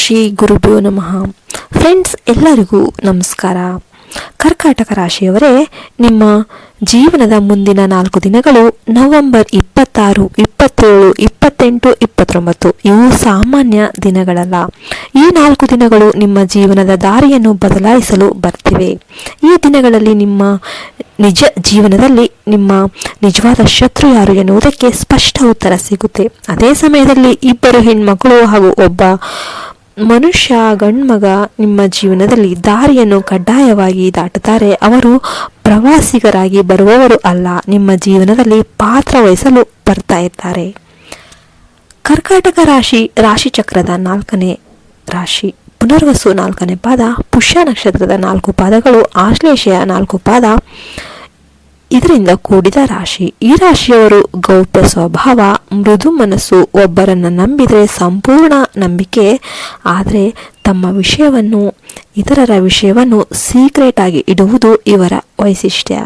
ಶ್ರೀ ಗುರುಭ್ಯೋ ನಮಃ. ಫ್ರೆಂಡ್ಸ್ ಎಲ್ಲರಿಗೂ ನಮಸ್ಕಾರ. ಕರ್ಕಾಟಕ ರಾಶಿಯವರೇ, ನಿಮ್ಮ ಜೀವನದ ಮುಂದಿನ ನಾಲ್ಕು ದಿನಗಳು ನವೆಂಬರ್ ಇಪ್ಪತ್ತಾರು, ಇಪ್ಪತ್ತೇಳು, ಇಪ್ಪತ್ತೆಂಟು, ಇಪ್ಪತ್ತೊಂಬತ್ತು, ಇವು ಸಾಮಾನ್ಯ ದಿನಗಳಲ್ಲ. ಈ ನಾಲ್ಕು ದಿನಗಳು ನಿಮ್ಮ ಜೀವನದ ದಾರಿಯನ್ನು ಬದಲಾಯಿಸಲು ಬರ್ತಿವೆ. ಈ ದಿನಗಳಲ್ಲಿ ನಿಮ್ಮ ನಿಜ ಜೀವನದಲ್ಲಿ ನಿಮ್ಮ ನಿಜವಾದ ಶತ್ರು ಯಾರು ಎನ್ನುವುದಕ್ಕೆ ಸ್ಪಷ್ಟ ಉತ್ತರ ಸಿಗುತ್ತೆ. ಅದೇ ಸಮಯದಲ್ಲಿ ಇಬ್ಬರು ಹೆಣ್ಮಕ್ಕಳು ಹಾಗೂ ಒಬ್ಬ ಮನುಷ್ಯ ಗಂಡ್ಮಗ ನಿಮ್ಮ ಜೀವನದಲ್ಲಿ ದಾರಿಯನ್ನು ಕಡ್ಡಾಯವಾಗಿ ದಾಟುತ್ತಾರೆ. ಅವರು ಪ್ರವಾಸಿಗರಾಗಿ ಬರುವವರು ಅಲ್ಲ, ನಿಮ್ಮ ಜೀವನದಲ್ಲಿ ಪಾತ್ರ ವಹಿಸಲು ಬರ್ತಾ ಇರ್ತಾರೆ ಕರ್ಕಾಟಕ ರಾಶಿ ರಾಶಿ ಚಕ್ರದ ನಾಲ್ಕನೇ ರಾಶಿ. ಪುನರ್ವಸು ನಾಲ್ಕನೇ ಪಾದ, ಪುಷ್ಯ ನಕ್ಷತ್ರದ ನಾಲ್ಕು ಪಾದಗಳು, ಆಶ್ಲೇಷೆಯ ನಾಲ್ಕು ಪಾದ. ಇದರಿಂದ ಕೂಡಿದ ರಾಶಿ. ಈ ರಾಶಿಯವರು ಗೌಪ್ಯ ಸ್ವಭಾವ, ಮೃದು ಮನಸ್ಸು, ಒಬ್ಬರನ್ನು ನಂಬಿದರೆ ಸಂಪೂರ್ಣ ನಂಬಿಕೆ. ಆದರೆ ತಮ್ಮ ವಿಷಯವನ್ನು, ಇತರರ ವಿಷಯವನ್ನು ಸೀಕ್ರೆಟ್ ಆಗಿ ಇಡುವುದು ಇವರ ವೈಶಿಷ್ಟ್ಯ.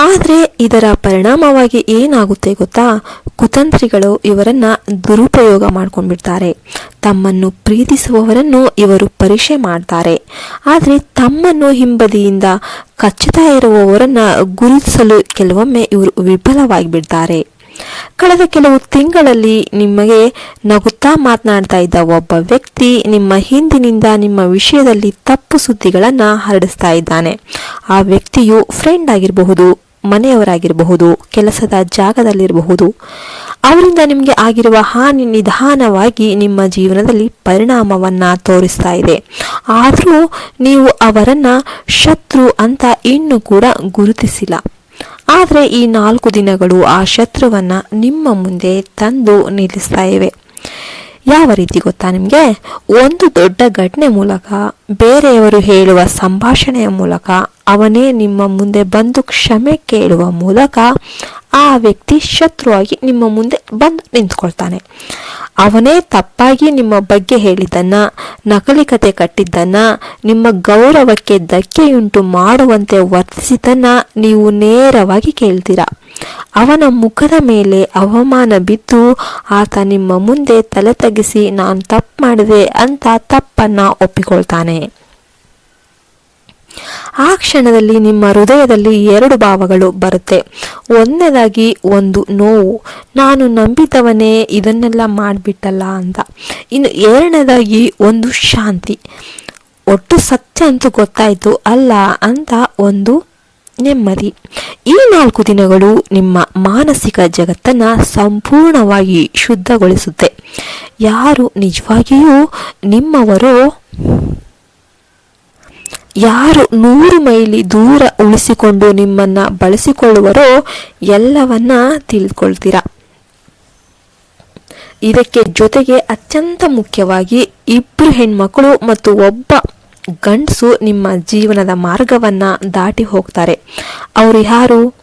ಆದರೆ ಇದರ ಪರಿಣಾಮವಾಗಿ ಏನಾಗುತ್ತೆ ಗೊತ್ತಾ? ಕುತಂತ್ರಿಗಳು ಇವರನ್ನು ದುರುಪಯೋಗ ಮಾಡ್ಕೊಂಡ್ಬಿಡ್ತಾರೆ. ತಮ್ಮನ್ನು ಪ್ರೀತಿಸುವವರನ್ನು ಇವರು ಪರೀಕ್ಷೆ ಮಾಡ್ತಾರೆ. ಆದರೆ ತಮ್ಮನ್ನು ಹಿಂಬದಿಯಿಂದ ಕಚ್ಚುತ್ತಾ ಇರುವವರನ್ನ ಗುರುತಿಸಲು ಕೆಲವೊಮ್ಮೆ ಇವರು ವಿಫಲವಾಗಿ ಬಿಡ್ತಾರೆ ಕಳೆದ ಕೆಲವು ತಿಂಗಳಲ್ಲಿ ನಿಮಗೆ ನಗುತ್ತಾ ಮಾತನಾಡ್ತಾ ಇದ್ದ ಒಬ್ಬ ವ್ಯಕ್ತಿ ನಿಮ್ಮ ಹಿಂದಿನಿಂದ ನಿಮ್ಮ ವಿಷಯದಲ್ಲಿ ತಪ್ಪು ಸುದ್ದಿಗಳನ್ನು ಹರಡಿಸ್ತಾ ಇದ್ದಾನೆ. ಆ ವ್ಯಕ್ತಿಯು ಫ್ರೆಂಡ್ ಆಗಿರಬಹುದು. ಮನೆಯವರಾಗಿರಬಹುದು, ಕೆಲಸದ ಜಾಗದಲ್ಲಿರಬಹುದು. ಅವರಿಂದ ನಿಮಗೆ ಆಗಿರುವ ಹಾನಿ ನಿಧಾನವಾಗಿ ನಿಮ್ಮ ಜೀವನದಲ್ಲಿ ಪರಿಣಾಮವನ್ನು ತೋರಿಸ್ತಾ ಇದೆ. ಆದರೂ ನೀವು ಅವರನ್ನ ಶತ್ರು ಅಂತ ಇನ್ನೂ ಕೂಡ ಗುರುತಿಸಿಲ್ಲ. ಆದರೆ ಈ ನಾಲ್ಕು ದಿನಗಳು ಆ ಶತ್ರುವನ್ನ ನಿಮ್ಮ ಮುಂದೆ ತಂದು ನಿಲ್ಲಿಸ್ತಾ ಇವೆ. ಯಾವ ರೀತಿ ಗೊತ್ತಾ ನಿಮಗೆ? ಒಂದು ದೊಡ್ಡ ಘಟನೆ ಮೂಲಕ, ಬೇರೆಯವರು ಹೇಳುವ ಸಂಭಾಷಣೆಯ ಮೂಲಕ, ಅವನೇ ನಿಮ್ಮ ಮುಂದೆ ಬಂದು ಕ್ಷಮೆ ಕೇಳುವ ಮೂಲಕ ಆ ವ್ಯಕ್ತಿ ಶತ್ರುವಾಗಿ ನಿಮ್ಮ ಮುಂದೆ ಬಂದು ನಿಂತ್ಕೊಳ್ತಾನೆ. ಅವನೇ ತಪ್ಪಾಗಿ ನಿಮ್ಮ ಬಗ್ಗೆ ಹೇಳಿದ್ದನ್ನ, ನಕಲಿ ಕತೆ ಕಟ್ಟಿದ್ದನ್ನ, ನಿಮ್ಮ ಗೌರವಕ್ಕೆ ಧಕ್ಕೆಯುಂಟು ಮಾಡುವಂತೆ ವರ್ತಿಸಿದ್ದನ್ನ ನೀವು ನೇರವಾಗಿ ಕೇಳ್ತೀರ? ಅವನ ಮುಖದ ಮೇಲೆ ಅವಮಾನ ಬಿದ್ದು, ಆತ ನಿಮ್ಮ ಮುಂದೆ ತಲೆ ತಗ್ಗಿಸಿ ನಾನು ತಪ್ಪು ಮಾಡಿದೆ ಅಂತ ತಪ್ಪನ್ನ ಒಪ್ಪಿಕೊಳ್ತಾನೆ. ಆ ಕ್ಷಣದಲ್ಲಿ ನಿಮ್ಮ ಹೃದಯದಲ್ಲಿ ಎರಡು ಭಾವಗಳು ಬರುತ್ತೆ. ಒಂದನೇದಾಗಿ ಒಂದು ನೋವು. ನಾನು ನಂಬಿದವನೇ ಇದನ್ನೆಲ್ಲ ಮಾಡಿಬಿಟ್ಟಲ್ಲ ಅಂತ. ಇನ್ನು ಎರಡನೇದಾಗಿ ಒಂದು ಶಾಂತಿ. ಒಟ್ಟು ಸತ್ಯ ಅಂತೂ ಗೊತ್ತಾಯಿತು ಅಲ್ಲ ಅಂತ ಒಂದು ನೆಮ್ಮದಿ. ಈ ನಾಲ್ಕು ದಿನಗಳು ನಿಮ್ಮ ಮಾನಸಿಕ ಜಗತ್ತನ್ನ ಸಂಪೂರ್ಣವಾಗಿ ಶುದ್ಧಗೊಳಿಸುತ್ತೆ. ಯಾರು ನಿಜವಾಗಿಯೂ ನಿಮ್ಮವರು ಯಾರು ನೂರು ಮೈಲಿ ದೂರ ಉಳಿಸಿಕೊಂಡು ನಿಮ್ಮನ್ನ ಬಳಸಿಕೊಳ್ಳುವರೋ ಎಲ್ಲವನ್ನ ತಿಳ್ಕೊಳ್ತೀರ. ಇದಕ್ಕೆ ಜೊತೆಗೆ ಅತ್ಯಂತ ಮುಖ್ಯವಾಗಿ ಇಬ್ಬರು ಹೆಣ್ಮಕ್ಕಳು ಮತ್ತು ಒಬ್ಬ ಗಂಡಸು ನಿಮ್ಮ ಜೀವನದ ಮಾರ್ಗವನ್ನ ದಾಟಿ ಹೋಗ್ತಾರೆ. ಅವರು ಯಾರು?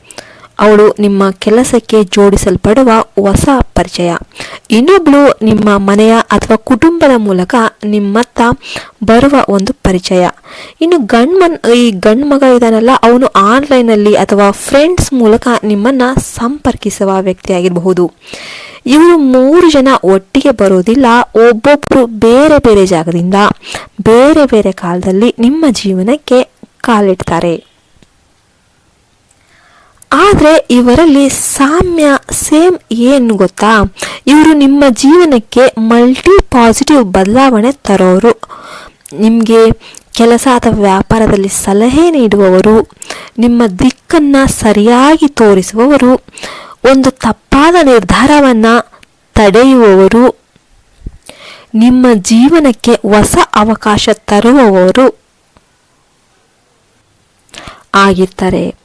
ಅವಳು ನಿಮ್ಮ ಕೆಲಸಕ್ಕೆ ಜೋಡಿಸಲ್ಪಡುವ ಹೊಸ ಪರಿಚಯ. ಇನ್ನೊಬ್ಬಳು ನಿಮ್ಮ ಮನೆಯ ಅಥವಾ ಕುಟುಂಬದ ಮೂಲಕ ನಿಮ್ಮತ್ತ ಬರುವ ಒಂದು ಪರಿಚಯ. ಇನ್ನು ಗಂಡ್ಮನ್, ಈ ಗಂಡು ಮಗ ಇದಾನಲ್ಲ ಅವನು ಆನ್ಲೈನಲ್ಲಿ ಅಥವಾ ಫ್ರೆಂಡ್ಸ್ ಮೂಲಕ ನಿಮ್ಮನ್ನ ಸಂಪರ್ಕಿಸುವ ವ್ಯಕ್ತಿಯಾಗಿರಬಹುದು. ಇವರು ಮೂರು ಜನ ಒಟ್ಟಿಗೆ ಬರೋದಿಲ್ಲ ಒಬ್ಬೊಬ್ಬರು ಬೇರೆ ಬೇರೆ ಜಾಗದಿಂದ, ಬೇರೆ ಬೇರೆ ಕಾಲದಲ್ಲಿ ನಿಮ್ಮ ಜೀವನಕ್ಕೆ ಕಾಲಿಡ್ತಾರೆ. ಆದರೆ ಇವರಲ್ಲಿ ಸಾಮ್ಯ ಸೇಮ್ ಏನು ಗೊತ್ತಾ? ಇವರು ನಿಮ್ಮ ಜೀವನಕ್ಕೆ ಮಲ್ಟಿ ಪಾಸಿಟಿವ್ ಬದಲಾವಣೆ ತರೋರು. ನಿಮಗೆ ಕೆಲಸ ಅಥವಾ ವ್ಯಾಪಾರದಲ್ಲಿ ಸಲಹೆ ನೀಡುವವರು, ನಿಮ್ಮ ದಿಕ್ಕನ್ನು ಸರಿಯಾಗಿ ತೋರಿಸುವವರು, ಒಂದು ತಪ್ಪಾದ ನಿರ್ಧಾರವನ್ನು ತಡೆಯುವವರು, ನಿಮ್ಮ ಜೀವನಕ್ಕೆ ಹೊಸ ಅವಕಾಶ ತರುವವರು ಆಗಿರ್ತಾರೆ.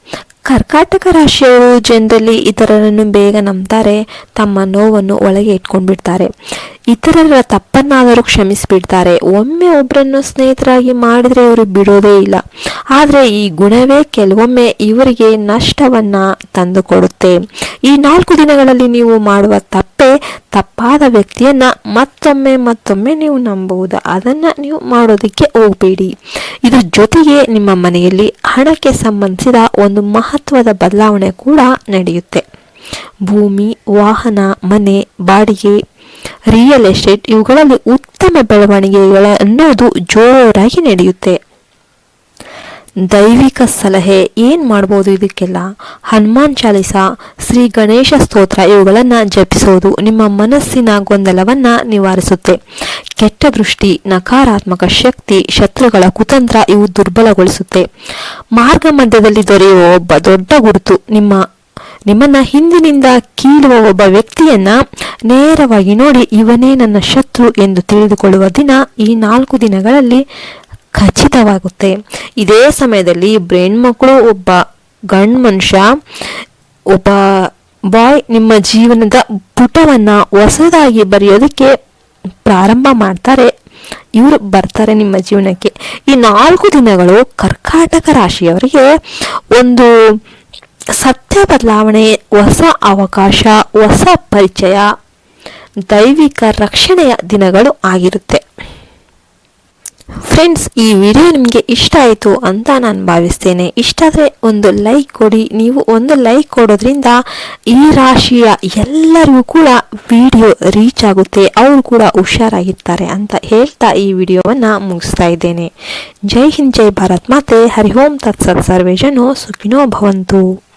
ಕರ್ಕಾಟಕ ರಾಶಿಯವರು ಜನರಲ್ಲಿ ಇತರರನ್ನು ಬೇಗ ನಂಬ್ತಾರೆ, ತಮ್ಮ ನೋವನ್ನು ಒಳಗೆ ಇಟ್ಕೊಂಡ್ಬಿಡ್ತಾರೆ. ಇತರರ ತಪ್ಪನ್ನಾದರೂ ಕ್ಷಮಿಸಿಬಿಡ್ತಾರೆ. ಒಮ್ಮೆ ಒಬ್ಬರನ್ನು ಸ್ನೇಹಿತರಾಗಿ ಮಾಡಿದರೆ ಇವರು ಬಿಡೋದೇ ಇಲ್ಲ. ಆದರೆ ಈ ಗುಣವೇ ಕೆಲವೊಮ್ಮೆ ಇವರಿಗೆ ನಷ್ಟವನ್ನು ತಂದುಕೊಡುತ್ತೆ. ಈ ನಾಲ್ಕು ದಿನಗಳಲ್ಲಿ ನೀವು ಮಾಡುವ ತಪ್ಪೇ ತಪ್ಪಾದ ವ್ಯಕ್ತಿಯನ್ನ ಮತ್ತೊಮ್ಮೆ ಮತ್ತೊಮ್ಮೆ ನೀವು ನಂಬುವುದು. ಅದನ್ನ ನೀವು ಮಾಡೋದಕ್ಕೆ ಹೋಗಬೇಡಿ. ಇದ್ರ ಜೊತೆಗೆ ನಿಮ್ಮ ಮನೆಯಲ್ಲಿ ಹಣಕ್ಕೆ ಸಂಬಂಧಿಸಿದ ಒಂದು ಮಹತ್ವದ ಬದಲಾವಣೆ ಕೂಡ ನಡೆಯುತ್ತೆ. ಭೂಮಿ, ವಾಹನ, ಮನೆ, ಬಾಡಿಗೆ ರಿಯಲ್ ಎಸ್ಟೇಟ್ ಇವುಗಳಲ್ಲಿ ಉತ್ತಮ ಬೆಳವಣಿಗೆಗಳ ಅನ್ನೋದು ಜೋರಾಗಿ ನಡೆಯುತ್ತೆ. ದೈವಿಕ ಸಲಹೆ ಏನು ಮಾಡ್ಬೋದು ಇದಕ್ಕೆಲ್ಲ? ಹನುಮಾನ್ ಚಾಲಿಸ, ಶ್ರೀ ಗಣೇಶ ಸ್ತೋತ್ರ ಇವುಗಳನ್ನು ಜಪಿಸೋದು ನಿಮ್ಮ ಮನಸ್ಸಿನ ಗೊಂದಲವನ್ನು ನಿವಾರಿಸುತ್ತೆ. ಕೆಟ್ಟ ದೃಷ್ಟಿ, ನಕಾರಾತ್ಮಕ ಶಕ್ತಿ, ಶತ್ರುಗಳ ಕುತಂತ್ರ ಇವು ದುರ್ಬಲಗೊಳಿಸುತ್ತೆ. ಮಾರ್ಗ ಮಧ್ಯದಲ್ಲಿ ದೊರೆಯುವ ಒಬ್ಬ ದೊಡ್ಡ ಗುರುತು ನಿಮ್ಮ, ನಿಮ್ಮನ್ನ ಹಿಂದಿನಿಂದ ಕೀಳುವ ಒಬ್ಬ ವ್ಯಕ್ತಿಯನ್ನ ನೇರವಾಗಿ ನೋಡಿ ಇವನೇ ನನ್ನ ಶತ್ರು ಎಂದು ತಿಳಿದುಕೊಳ್ಳುವ ದಿನ ಈ ನಾಲ್ಕು ದಿನಗಳಲ್ಲಿ ಖಚಿತವಾಗುತ್ತೆ. ಇದೇ ಸಮಯದಲ್ಲಿ ಬ್ರೈನ್ ಮಕ್ಕಳು, ಒಬ್ಬ ಗಂಡು ಮನುಷ್ಯ, ಒಬ್ಬ ಬಾಯ್ ನಿಮ್ಮ ಜೀವನದ ಪುಟವನ್ನ ಹೊಸದಾಗಿ ಬರೆಯೋದಕ್ಕೆ ಪ್ರಾರಂಭ ಮಾಡ್ತಾರೆ. ಇವರು ಬರ್ತಾರೆ ನಿಮ್ಮ ಜೀವನಕ್ಕೆ. ಈ ನಾಲ್ಕು ದಿನಗಳು ಕರ್ಕಾಟಕ ರಾಶಿಯವರಿಗೆ ಒಂದು ಸತ್ಯ ಬದಲಾವಣೆ, ಹೊಸ ಅವಕಾಶ, ಹೊಸ ಪರಿಚಯ, ದೈವಿಕ ರಕ್ಷಣೆಯ ದಿನಗಳು ಆಗಿರುತ್ತೆ. ಫ್ರೆಂಡ್ಸ್ ಈ ವಿಡಿಯೋ ನಿಮಗೆ ಇಷ್ಟ ಆಯಿತು ಅಂತ ನಾನು ಭಾವಿಸ್ತೇನೆ. ಇಷ್ಟ ಆದರೆ ಒಂದು ಲೈಕ್ ಕೊಡಿ. ನೀವು ಒಂದು ಲೈಕ್ ಕೊಡೋದ್ರಿಂದ ಈ ರಾಶಿಯ ಎಲ್ಲರಿಗೂ ಕೂಡ ವಿಡಿಯೋ ರೀಚ್ ಆಗುತ್ತೆ. ಅವರು ಕೂಡ ಹುಷಾರಾಗಿರ್ತಾರೆ ಅಂತ ಹೇಳ್ತಾ ಈ ವಿಡಿಯೋವನ್ನು ಮುಗಿಸ್ತಾ ಇದ್ದೇನೆ. ಜೈ ಹಿಂದ್, ಜೈ ಭಾರತ್. ಮಾತೆ. ಹರಿ ಓಂ. ತತ್ಸತ್ ಸರ್ವೇಜನು. ಸುಖಿನೋ ಭವಂತು.